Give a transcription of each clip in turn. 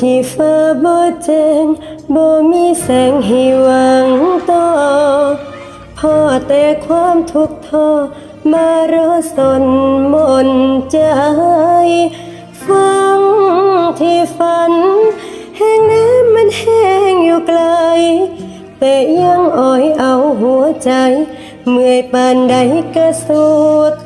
ที่ฟ้าบ่แจ้งบ่มีแสงให้หวังต่อพอแต่ความทุกข์ทรมารอสนมนใจฟังที่ฝัน แห่งน้ำมันแห้งอยู่ไกล แต่ยังอ่อยเอาหัวใจ เมื่อยปานใดก็สู้ต่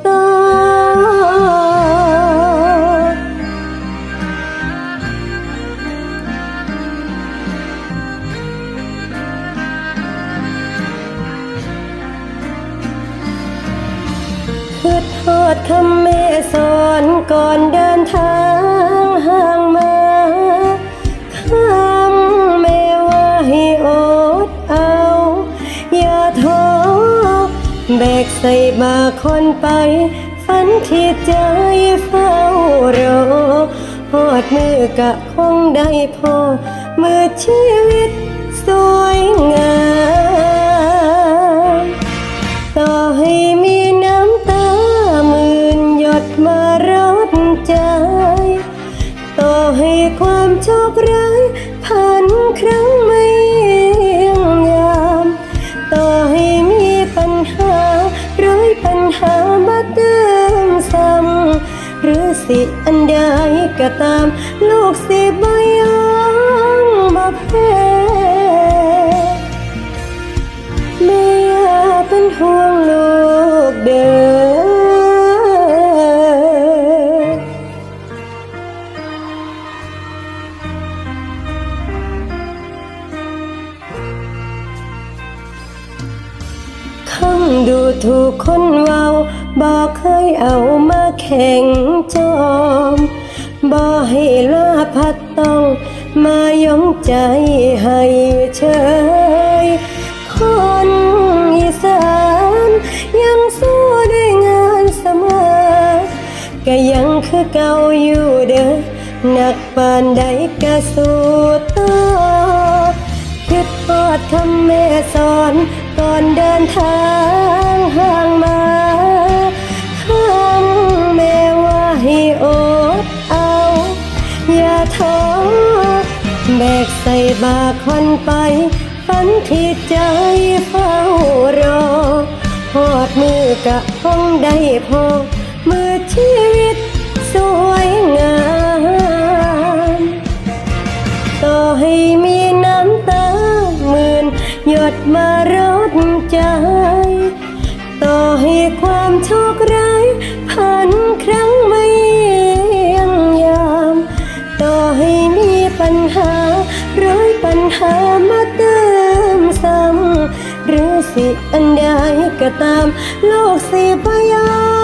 คือทอดคำแม่สอนก่อนเดินทางห่างมาคำแม่ว่าให้อดเอา อย่าท้อแบกใส่บาคนไป ฝันที่ใจเฝ้ารอหอดมือกะคงได้พอ มือชีวิตสวยงาม ต่อให้มี สิอันใดก็ตาม ลูกสิบ่ยอมบ่แพ้แม่อย่าเป็นห่วงลูกเด้อคำดูถูกคนเว้า บอกเคยเอามาแข่งจอมบ่ให้ลาพัดต้อง มายอมใจให้เฉยคนอีสานยังสู้ด้วยงานเสมอ ก็ยังคือเก่าอยู่เด้อหนักปานใดก็สู้ต่อคิดทอดคำแม่สอนก่อนเดินทาง ใส่บาคนไปฝันที่ใจเฝ้ารอหอดมือกะคงได้พอมือชีวิตสวยงาม ต่อให้มีน้ำตาหมื่นหยดมารดใจ ต่อให้ความโชคร้ายามาเติมซ้ำหรือสิอันใดก็ตามโลกสิพยา